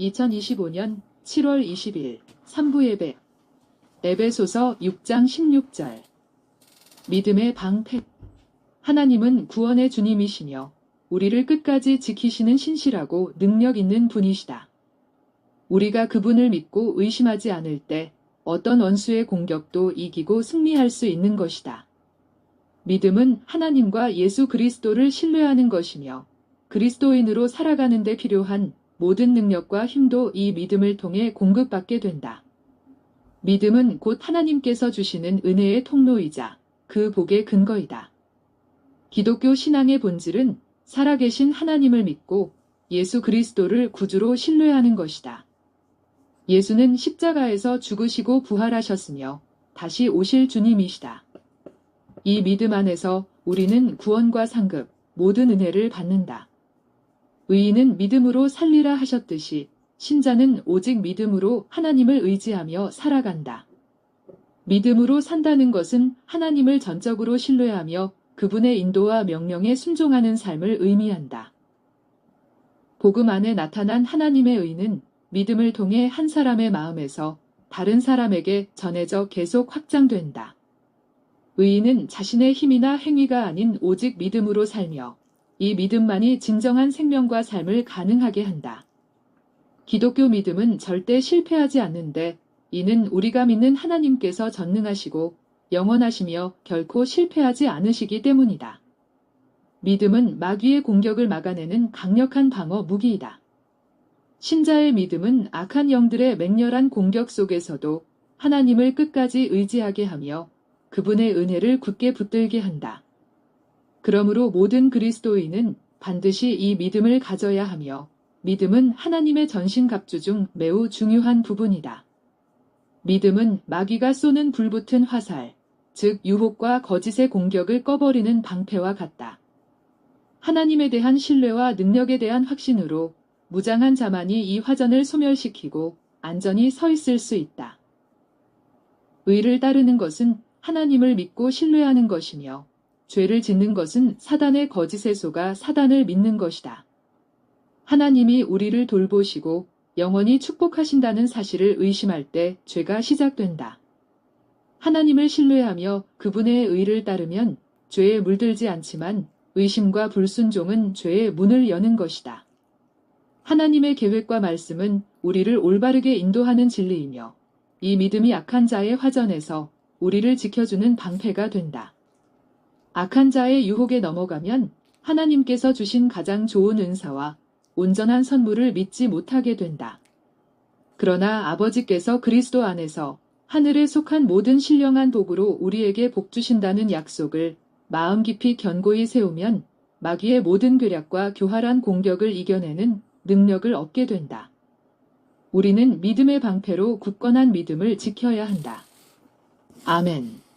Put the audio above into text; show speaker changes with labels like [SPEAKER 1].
[SPEAKER 1] 2025년 7월 20일 3부 예배 에베소서 6장 16절 믿음의 방패 하나님은 구원의 주님이시며 우리를 끝까지 지키시는 신실하고 능력 있는 분이시다. 우리가 그분을 믿고 의심하지 않을 때 어떤 원수의 공격도 이기고 승리할 수 있는 것이다. 믿음은 하나님과 예수 그리스도를 신뢰하는 것이며 그리스도인으로 살아가는 데 필요한 모든 능력과 힘도 이 믿음을 통해 공급받게 된다. 믿음은 곧 하나님께서 주시는 은혜의 통로이자 그 복의 근거이다. 기독교 신앙의 본질은 살아계신 하나님을 믿고 예수 그리스도를 구주로 신뢰하는 것이다. 예수는 십자가에서 죽으시고 부활하셨으며 다시 오실 주님이시다. 이 믿음 안에서 우리는 구원과 상급, 모든 은혜를 받는다. 의인은 믿음으로 살리라 하셨듯이 신자는 오직 믿음으로 하나님을 의지하며 살아간다. 믿음으로 산다는 것은 하나님을 전적으로 신뢰하며 그분의 인도와 명령에 순종하는 삶을 의미한다. 복음 안에 나타난 하나님의 의는 믿음을 통해 한 사람의 마음에서 다른 사람에게 전해져 계속 확장된다. 의인은 자신의 힘이나 행위가 아닌 오직 믿음으로 살며 이 믿음만이 진정한 생명과 삶을 가능하게 한다. 기독교 믿음은 절대 실패하지 않는데 이는 우리가 믿는 하나님께서 전능하시고 영원하시며 결코 실패하지 않으시기 때문이다. 믿음은 마귀의 공격을 막아내는 강력한 방어 무기이다. 신자의 믿음은 악한 영들의 맹렬한 공격 속에서도 하나님을 끝까지 의지하게 하며 그분의 은혜를 굳게 붙들게 한다. 그러므로 모든 그리스도인은 반드시 이 믿음을 가져야 하며 믿음은 하나님의 전신갑주 중 매우 중요한 부분이다. 믿음은 마귀가 쏘는 불붙은 화살, 즉 유혹과 거짓의 공격을 꺼버리는 방패와 같다. 하나님에 대한 신뢰와 능력에 대한 확신으로 무장한 자만이 이 화전을 소멸시키고 안전히 서 있을 수 있다. 의를 따르는 것은 하나님을 믿고 신뢰하는 것이며 죄를 짓는 것은 사단의 거짓에 속아 사단을 믿는 것이다. 하나님이 우리를 돌보시고 영원히 축복하신다는 사실을 의심할 때 죄가 시작된다. 하나님을 신뢰하며 그분의 의를 따르면 죄에 물들지 않지만 의심과 불순종은 죄의 문을 여는 것이다. 하나님의 계획과 말씀은 우리를 올바르게 인도하는 진리이며 이 믿음이 악한 자의 화전에서 우리를 지켜주는 방패가 된다. 악한 자의 유혹에 넘어가면 하나님께서 주신 가장 좋은 은사와 온전한 선물을 믿지 못하게 된다. 그러나 아버지께서 그리스도 안에서 하늘에 속한 모든 신령한 복으로 우리에게 복 주신다는 약속을 마음 깊이 견고히 세우면 마귀의 모든 괴략과 교활한 공격을 이겨내는 능력을 얻게 된다. 우리는 믿음의 방패로 굳건한 믿음을 지켜야 한다. 아멘.